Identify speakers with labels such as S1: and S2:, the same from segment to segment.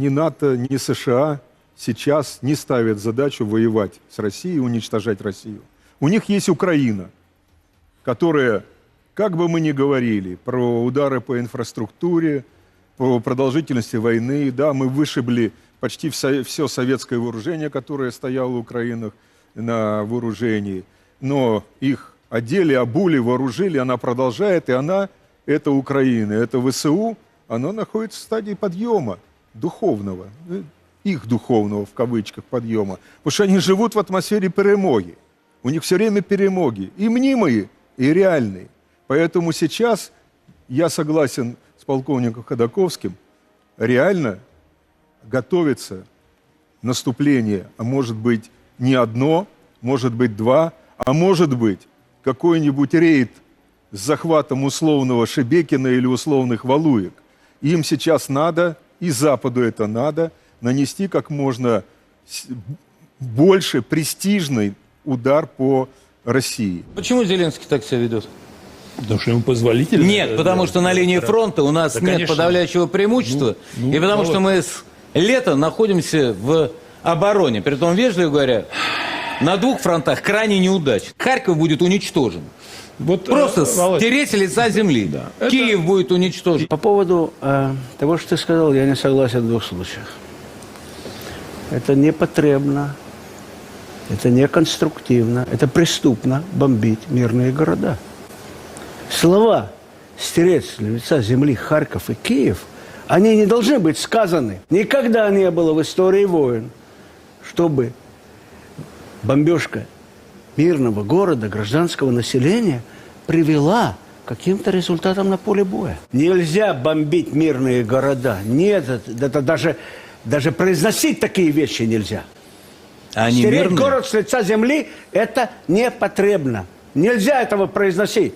S1: ни НАТО, ни США сейчас не ставят задачу воевать с Россией, уничтожать Россию. У них есть Украина, которая, как бы мы ни говорили про удары по инфраструктуре, по продолжительности войны, да, мы вышибли почти все, советское вооружение, которое стояло в Украинах на вооружении, но их одели, обули, вооружили, она продолжает, и она, это Украина, это ВСУ, она находится в стадии подъема духовного, э, их духовного в кавычках подъема, потому что они живут в атмосфере перемоги. У них все время перемоги, и мнимые, и реальные. Поэтому сейчас я согласен с полковником Ходаковским, реально готовится наступление, а может быть не одно, может быть два, а может быть какой-нибудь рейд с захватом условного Шебекина или условных Валуек. Им сейчас надо, и Западу это надо, нанести как можно больше престижный удар по России.
S2: Почему Зеленский так себя ведет?
S3: Потому что ему позволительно.
S2: Нет, потому что на линии фронта у нас
S3: Да,
S2: нет
S3: конечно.
S2: подавляющего преимущества,
S3: Ну,
S2: и потому
S3: ну
S2: что
S3: вот.
S2: мы с лета находимся в обороне. Притом, вежливо говоря, на двух фронтах крайне неудачно. Харьков будет уничтожен.
S3: Вот, э,
S2: Просто
S3: Володь,
S2: стереть с лица земли.
S3: Это-
S2: Киев будет уничтожен.
S4: По поводу э, того, что ты сказал, я не согласен в двух случаях. Это не потребно, это не конструктивно, это преступно бомбить мирные города. Слова «стереть с лица земли Харьков и Киев», они не должны быть сказаны. Никогда не было в истории войн, чтобы бомбежка мирного города, гражданского населения привела к каким-то результатам на поле боя. Нельзя бомбить мирные города. Нет, это, это даже, даже произносить такие вещи нельзя.
S2: Они
S4: Стереть
S2: мирные.
S4: город с лица земли – это не потребно. Нельзя этого произносить.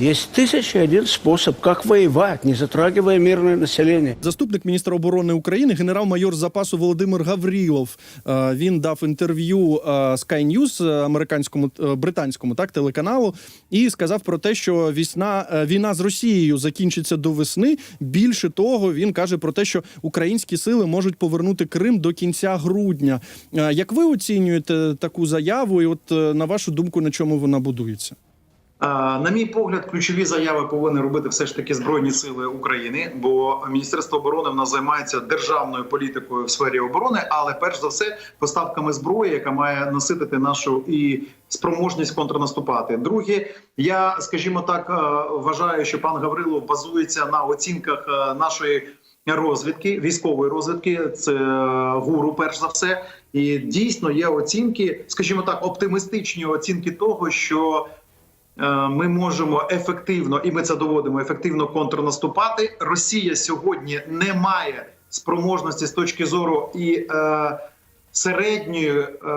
S4: Есть тысяча один способ, как воевать, не затрагивая мирное население.
S5: Заступник міністра оборони України, генерал-майор запасу Володимир Гаврілов. е, Він дав інтерв'ю е, Sky News, е, американському британському так телеканалу, і сказав про те, що вісна е, війна з Росією закінчиться до весни. Більше того, він каже про те, що українські сили можуть повернути Крим до кінця грудня. Як ви оцінюєте таку заяву? І от на вашу думку, на чому вона будується?
S6: На мій погляд, ключові заяви повинні робити все ж таки збройні сили України, бо Міністерство оборони в нас займається державною політикою в сфері оборони, але перш за все поставками зброї, яка має наситити нашу і спроможність контрнаступати. Друге, я скажімо так е, вважаю, що пан Гаврилов базується на оцінках е, нашої. Розвідки військової розвідки це е, гуру, перш за все, і дійсно є оцінки, скажімо так, оптимістичні оцінки того, що ми можемо ефективно, і ми це доводимо ефективно контрнаступати. Росія сьогодні не має спроможності з точки зору і е, середньої е,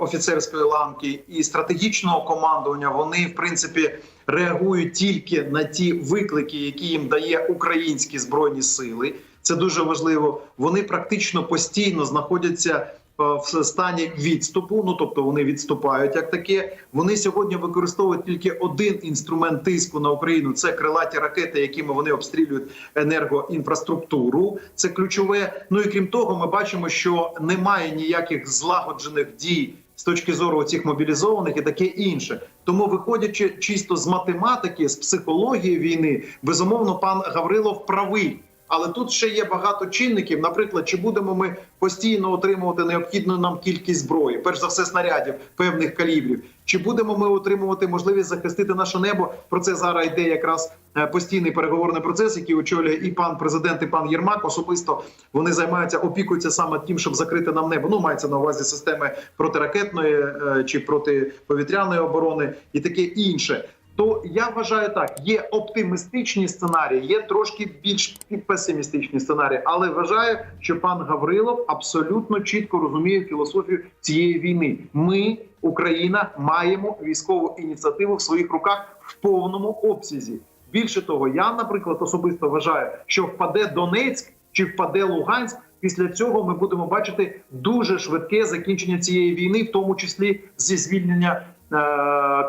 S6: офіцерської ланки і стратегічного командування. Вони в принципі реагують тільки на ті виклики, які їм дає українські збройні сили. Це дуже важливо. Вони практично постійно знаходяться е, в стані відступу. Ну тобто вони відступають як таке. Вони сьогодні використовують тільки один інструмент тиску на Україну. Це крилаті ракети, якими вони обстрілюють енергоінфраструктуру. Це ключове. Ну і крім того, ми бачимо, що немає ніяких злагоджених дій. З точки зору цих мобілізованих і таке інше, тому виходячи чисто з математики, з психології війни, безумовно, пан Гаврилов правий. Але тут ще є багато чинників. Наприклад, чи будемо ми постійно отримувати необхідну нам кількість зброї, перш за все снарядів певних калібрів, чи будемо ми отримувати можливість захистити наше небо? Про це зараз йде якраз е, постійний переговорний процес, який очолює і пан президент, і пан Єрмак. Особисто вони займаються, опікуються саме тим, щоб закрити нам небо. Ну мається на увазі системи протиракетної е, чи протиповітряної оборони і таке інше. То я вважаю так: є оптимістичні сценарії, є трошки більш песимістичні сценарії, але вважаю, що пан Гаврилов абсолютно чітко розуміє філософію цієї війни. Ми, Україна, маємо військову ініціативу в своїх руках в повному обсязі. Більше того, я, наприклад, особисто вважаю, що впаде Донецьк чи впаде Луганськ. Після цього ми будемо бачити дуже швидке закінчення цієї війни, в тому числі зі звільнення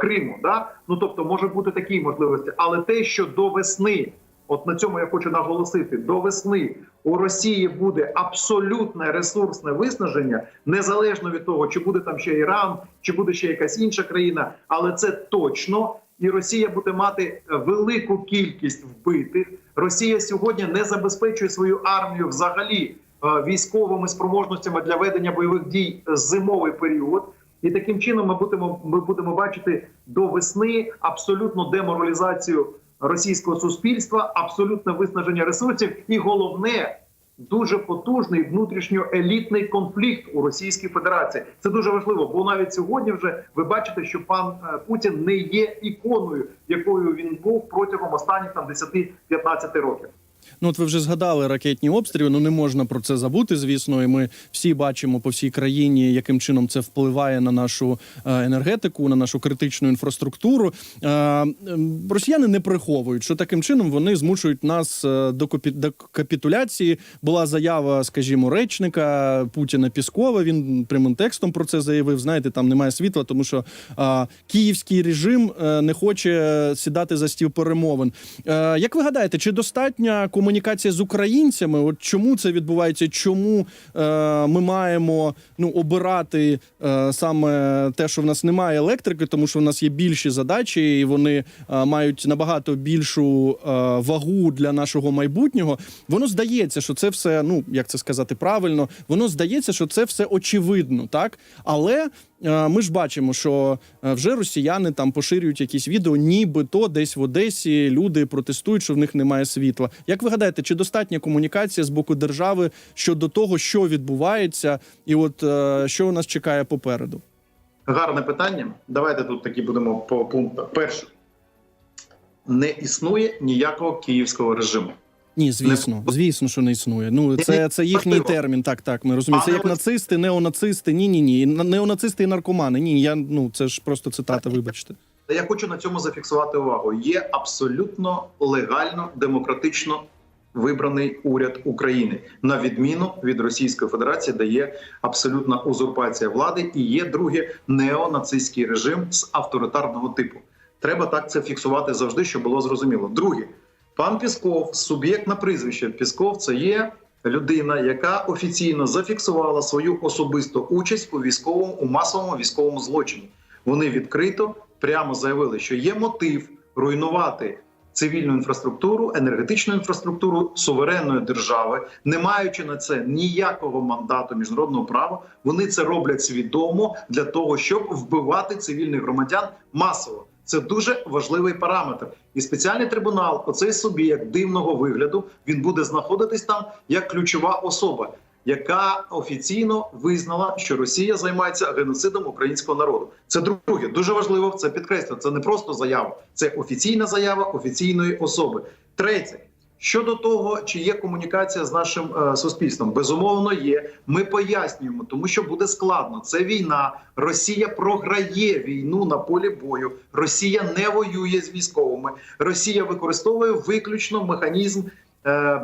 S6: Криму. Да? Ну тобто може бути такі можливості, але те, що до весни от на цьому я хочу наголосити, до весни у Росії буде абсолютне ресурсне виснаження, незалежно від того, чи буде там ще Іран, чи буде ще якась інша країна, але це точно. І Росія буде мати е, велику кількість вбитих. Росія сьогодні не забезпечує свою армію взагалі е, військовими спроможностями для ведення бойових дій зимовий період. І таким чином ми будемо ми будемо бачити до весни абсолютну деморалізацію російського суспільства, абсолютне виснаження ресурсів, і головне дуже потужний внутрішньоелітний конфлікт у Російській Федерації. Це дуже важливо, бо навіть сьогодні вже ви бачите, що пан е, Путін не є іконою, якою він був протягом останніх там 10-15 років.
S5: Ну, от ви вже згадали ракетні обстріли. Ну не можна про це забути, звісно. І ми всі бачимо по всій країні, яким чином це впливає на нашу е, енергетику, на нашу критичну інфраструктуру. Е, ем, Росіяни не приховують, що таким чином вони змушують нас е, до капі- капітуляції. Була заява, скажімо, речника Путіна Піскова. Він прямим текстом про це заявив. Знаєте, там немає світла, тому що київський режим не хоче сідати за стіл перемовин. Як ви гадаєте, чи достатня комунікація з українцями? От чому це відбувається? Чому е, ми маємо ну обирати е, саме те, що в нас немає електрики, тому що в нас є більші задачі, і вони е, мають набагато більшу е, вагу для нашого майбутнього. Воно здається, що це все, ну як це сказати правильно, воно здається, що це все очевидно, так але. Е, Ми ж бачимо, що е, вже росіяни там поширюють якісь відео, нібито десь в Одесі люди протестують, що в них немає світла. Як ви гадаєте, чи достатня комунікація з боку держави щодо того, що відбувається, і от е, що у нас чекає попереду?
S6: Гарне питання. Давайте тут такі будемо по пунктах. Перше, не існує ніякого київського режиму.
S5: Ні, звісно, звісно, що не існує. Ну це, це їхній термін. Так, так. Ми розуміємо. Це як нацисти, неонацисти. Ні, ні, ні. Неонацисти і наркомани. Ні, я ну це ж просто цитата. Вибачте.
S6: Я хочу на цьому зафіксувати увагу. Є абсолютно легально демократично вибраний уряд України, на відміну від Російської Федерації, де є абсолютна узурпація влади, і є друге неонацистський режим з авторитарного типу. Треба так це фіксувати завжди, щоб було зрозуміло. Друге, пан Пісков, суб'єкт на прізвище Пісков, це є людина, яка офіційно зафіксувала свою особисту участь у військовому у масовому військовому злочині. Вони відкрито прямо заявили, що є мотив руйнувати цивільну інфраструктуру, енергетичну інфраструктуру суверенної держави, не маючи на це ніякого мандату міжнародного права. Вони це роблять свідомо для того, щоб вбивати цивільних громадян масово. Це дуже важливий параметр. І спеціальний трибунал, оцей суб'єкт дивного вигляду, він буде знаходитись там як ключова особа, яка офіційно визнала, що Росія займається геноцидом українського народу. Це друге, дуже важливо це підкреслювати. Це не просто заява, це офіційна заява офіційної особи. Третє. Щодо того, чи є комунікація з нашим е, суспільством, безумовно є. Ми пояснюємо, тому що буде складно. Це війна. Росія програє війну на полі бою. Росія не воює з військовими. Росія використовує виключно механізм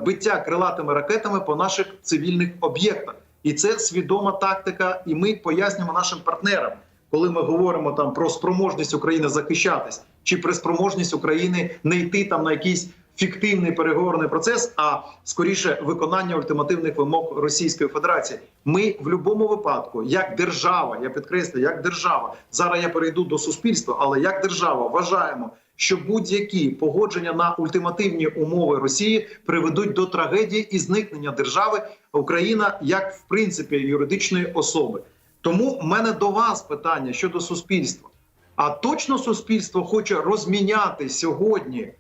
S6: биття крилатими ракетами по наших цивільних об'єктах, і це свідома тактика. І ми пояснюємо нашим партнерам, коли ми говоримо там про спроможність України захищатись, чи про спроможність України не йти там на якісь фіктивний переговорний процес, а скоріше виконання ультимативних вимог Російської Федерації. Ми в будь-якому випадку, як держава, я підкреслюю, як держава, зараз я перейду до суспільства, але як держава вважаємо, що будь-які погодження на ультимативні умови Росії приведуть до трагедії і зникнення держави Україна як в принципі юридичної особи. Тому в мене до вас питання щодо суспільства. А точно суспільство хоче розміняти сьогодні, е,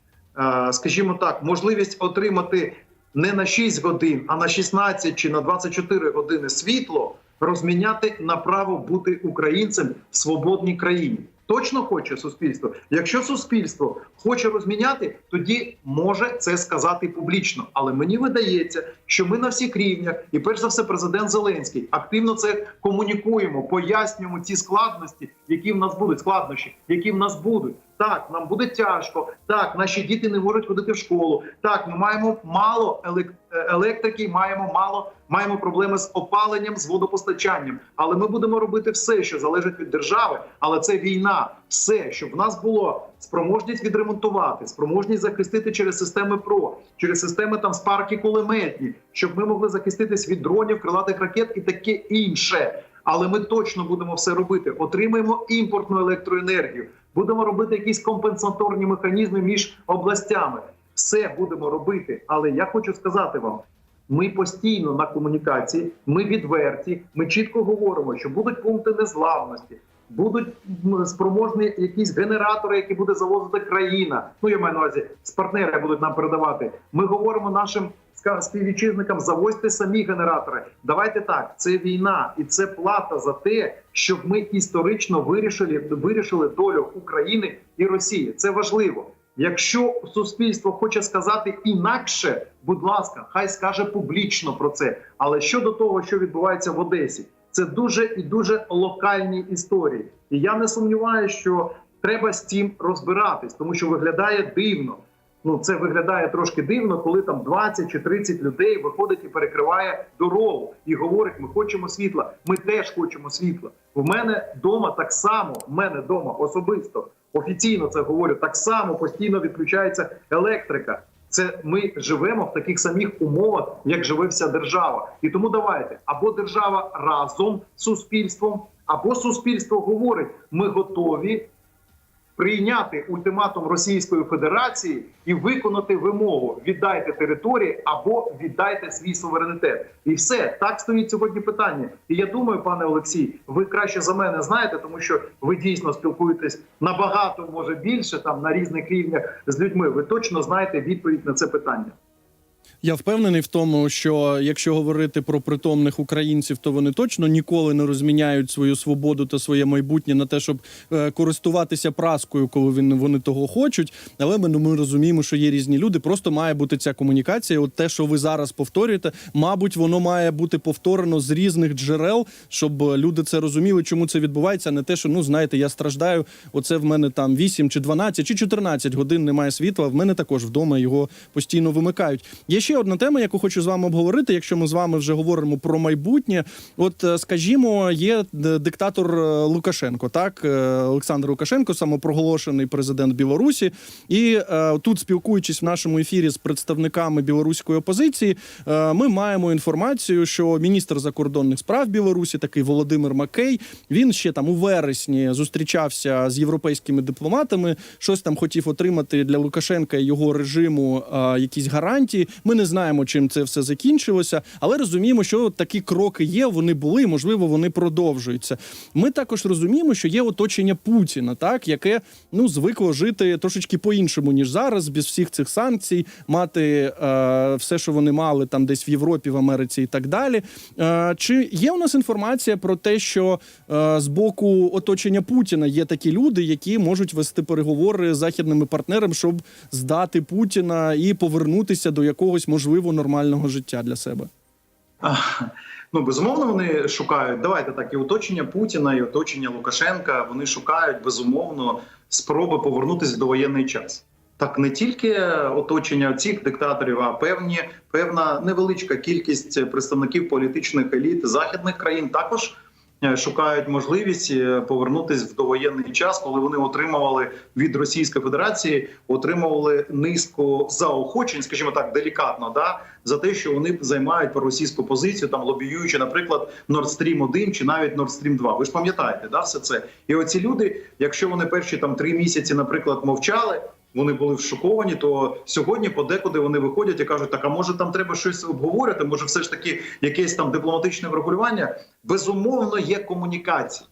S6: скажімо так, можливість отримати не на 6 годин, а на 16 чи на 24 години світло, розміняти на право бути українцем в свободній країні. Точно хоче суспільство. Якщо суспільство хоче розміняти, тоді може це сказати публічно. Але мені видається, що ми на всіх рівнях, і перш за все, президент Зеленський активно це комунікуємо, пояснюємо ці складності, які в нас будуть, складнощі, які в нас будуть. Так, нам буде тяжко. Так, наші діти не можуть ходити в школу. Так, ми маємо мало е, електрики, маємо мало, маємо проблеми з опаленням, з водопостачанням. Але ми будемо робити все, що залежить від держави. Але це війна. Все, щоб в нас було спроможність відремонтувати, спроможність захистити через системи ПРО, через системи там спарки кулеметні, щоб ми могли захиститись від дронів, крилатих ракет і таке інше. Але ми точно будемо все робити. Отримаємо імпортну електроенергію, будемо робити якісь компенсаторні механізми між областями. Все будемо робити. Але я хочу сказати вам: ми постійно на комунікації, ми відверті, ми чітко говоримо, що будуть пункти незламності. Будуть спроможні якісь генератори, які буде завозити країна. Ну я маю на увазі, з партнери будуть нам передавати. Ми говоримо нашим співвітчизникам, завозьте самі генератори. Давайте так. Це війна, і це плата за те, щоб ми історично вирішили вирішили долю України і Росії. Це важливо. Якщо суспільство хоче сказати інакше, будь ласка, хай скаже публічно про це. Але щодо того, що відбувається в Одесі, це дуже і дуже локальні історії. І я не сумніваюся, що треба з цим розбиратись, тому що виглядає дивно. Ну це виглядає трошки дивно, коли там 20 чи 30 людей виходить і перекриває дорогу і говорить: ми хочемо світла. Ми теж хочемо світла. В мене вдома так само, в мене вдома особисто офіційно це говорю. Так само постійно відключається електрика. Це ми живемо в таких самих умовах, як живе вся держава. І тому давайте або держава разом з суспільством, або суспільство говорить: ми готові прийняти ультиматум Російської Федерації і виконати вимогу: віддайте території або віддайте свій суверенітет. І все так стоїть сьогодні питання. І я думаю, пане Олексій, ви краще за мене знаєте, тому що ви дійсно спілкуєтесь набагато може більше там на різних рівнях з людьми. Ви точно знаєте відповідь на це питання.
S5: Я впевнений в тому, що якщо говорити про притомних українців, то вони точно ніколи не розміняють свою свободу та своє майбутнє на те, щоб е, користуватися праскою, коли вони, того хочуть. Але ми, ну, ми розуміємо, що є різні люди. Просто має бути ця комунікація. От те, що ви зараз повторюєте, мабуть, воно має бути повторено з різних джерел, щоб люди це розуміли, чому це відбувається. Не те, що ну знаєте, я страждаю. Оце в мене там 8 чи 12 чи 14 годин немає світла. В мене також вдома його постійно вимикають. Є ще одна тема, яку хочу з вами обговорити. Якщо ми з вами вже говоримо про майбутнє, от е, скажімо, є диктатор е, Лукашенко, так е, Олександр Лукашенко, самопроголошений президент Білорусі, і е, тут, спілкуючись в нашому ефірі з представниками білоруської опозиції, е, ми маємо інформацію, що міністр закордонних справ Білорусі, такий Володимир Макей, він ще там у вересні зустрічався з європейськими дипломатами, щось там хотів отримати для Лукашенка і його режиму е, якісь гарантії. Ми не знаємо, чим це все закінчилося, але розуміємо, що такі кроки є. Вони були, можливо, вони продовжуються. Ми також розуміємо, що є оточення Путіна, так яке ну звикло жити трошечки по-іншому ніж зараз, без всіх цих санкцій, мати е, все, що вони мали там десь в Європі, в Америці і так далі. Е, чи є у нас інформація про те, що е, з боку оточення Путіна є такі люди, які можуть вести переговори з західними партнерами, щоб здати Путіна і повернутися до якогось можливо нормального життя для себе?
S6: Ну безумовно, вони шукають. Давайте так, і оточення Путіна, і оточення Лукашенка. Вони шукають безумовно спроби повернутися в довоєнний час. Так не тільки оточення цих диктаторів, а певні певна невеличка кількість представників політичних еліт західних країн також шукають можливість е, повернутися в довоєнний час, коли вони отримували від Російської Федерації отримували низку заохочень, скажімо так, делікатно, да за те, що вони займають проросійську позицію, там лобіюючи, наприклад, Nord Stream 1 чи навіть Nord Stream 2. Ви ж пам'ятаєте, да, все це. І оці люди, якщо вони перші там три місяці, наприклад, мовчали. Вони були шоковані, то сьогодні подекуди вони виходять і кажуть: так а може там треба щось обговорювати? Може, все ж таки якесь там дипломатичне врегулювання? Безумовно, є комунікації.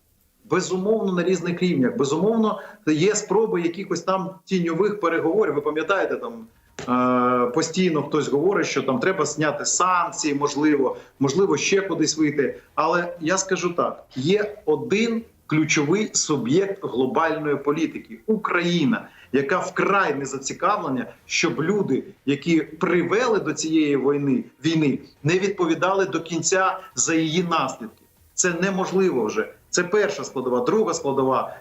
S6: Безумовно, на різних рівнях. Безумовно, є спроби якихось там тіньових переговорів. Ви пам'ятаєте, там е, постійно хтось говорить, що там треба зняти санкції, можливо, можливо, ще кудись вийти. Але я скажу так: є один ключовий суб'єкт глобальної політики Україна, яка вкрай не зацікавлена, щоб люди, які привели до цієї війни, війни, не відповідали до кінця за її наслідки. Це неможливо вже. Це перша складова, друга складова.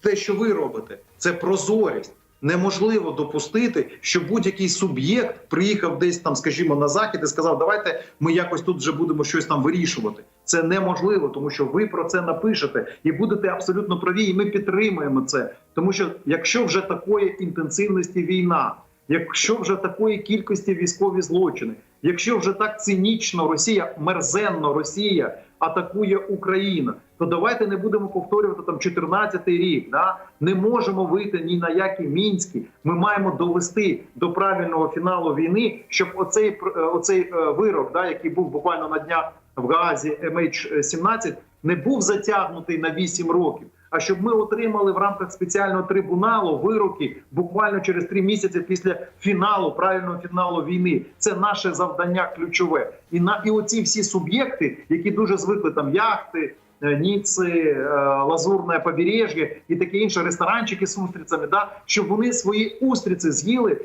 S6: те, що ви робите, це прозорість. Неможливо допустити, що будь-який суб'єкт приїхав десь там, скажімо, на захід і сказав, давайте ми якось тут вже будемо щось там вирішувати. Це неможливо, тому що ви про це напишете і будете абсолютно праві, і ми підтримуємо це. Тому що якщо вже такої інтенсивності війна, якщо вже такої кількості військові злочини, якщо вже так цинічно Росія, мерзенно Росія атакує Україну, то давайте не будемо повторювати там 14-й рік. Да? Не можемо вийти ні на які мінські. Ми маємо довести до правильного фіналу війни, щоб оцей е, оцей е, вирок, да, який був буквально на днях в Гаазі MH17, не був затягнутий на 8 років. А щоб ми отримали в рамках спеціального трибуналу вироки буквально через три місяці після фіналу, правильного фіналу війни, це наше завдання ключове. І на і оці всі суб'єкти, які дуже звикли там яхти, е, Ніци, е, Лазурне побережжя і таке інше, ресторанчики з устрицями, да, щоб вони свої устриці з'їли е,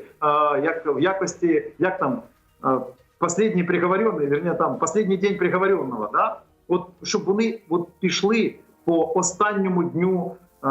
S6: як в якості, як там последній приговоренний, верні, там последній день приговоренного, да? От щоб вони от пішли по останньому дню е,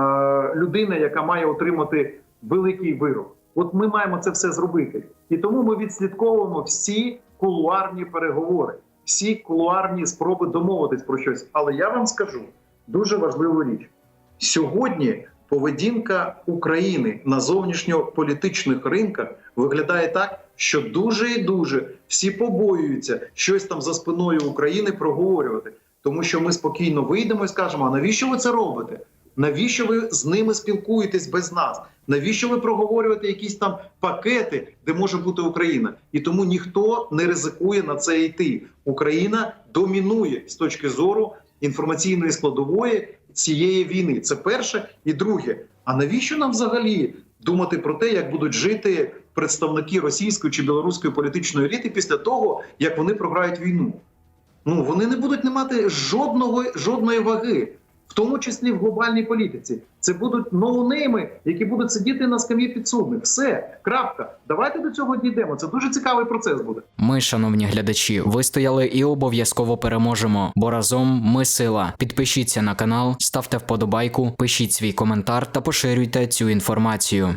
S6: людини, яка має отримати великий вирок. От ми маємо це все зробити, і тому ми відслідковуємо всі кулуарні переговори, всі кулуарні спроби домовитись про щось. Але я вам скажу дуже важливу річ: сьогодні поведінка України на зовнішньополітичних ринках виглядає так, що дуже і дуже всі побоюються щось там за спиною України проговорювати, тому що ми спокійно вийдемо і скажемо: а навіщо ви це робите? Навіщо ви з ними спілкуєтесь без нас? Навіщо ви проговорюєте якісь там пакети, де може бути Україна? І тому ніхто не ризикує на це йти. Україна домінує з точки зору інформаційної складової цієї війни. Це перше і друге. А навіщо нам взагалі думати про те, як будуть жити представники російської чи білоруської політичної еліти після того, як вони програють війну? Ну вони не будуть не мати жодного жодної ваги, в тому числі в глобальній політиці. Це будуть ноунейми, які будуть сидіти на скам'ї підсудних. Все, крапка. Давайте до цього дійдемо. Це дуже цікавий процес буде.
S7: Ми, шановні глядачі, вистояли і обов'язково переможемо, бо разом ми сила. Підпишіться на канал, ставте вподобайку, пишіть свій коментар та поширюйте цю інформацію.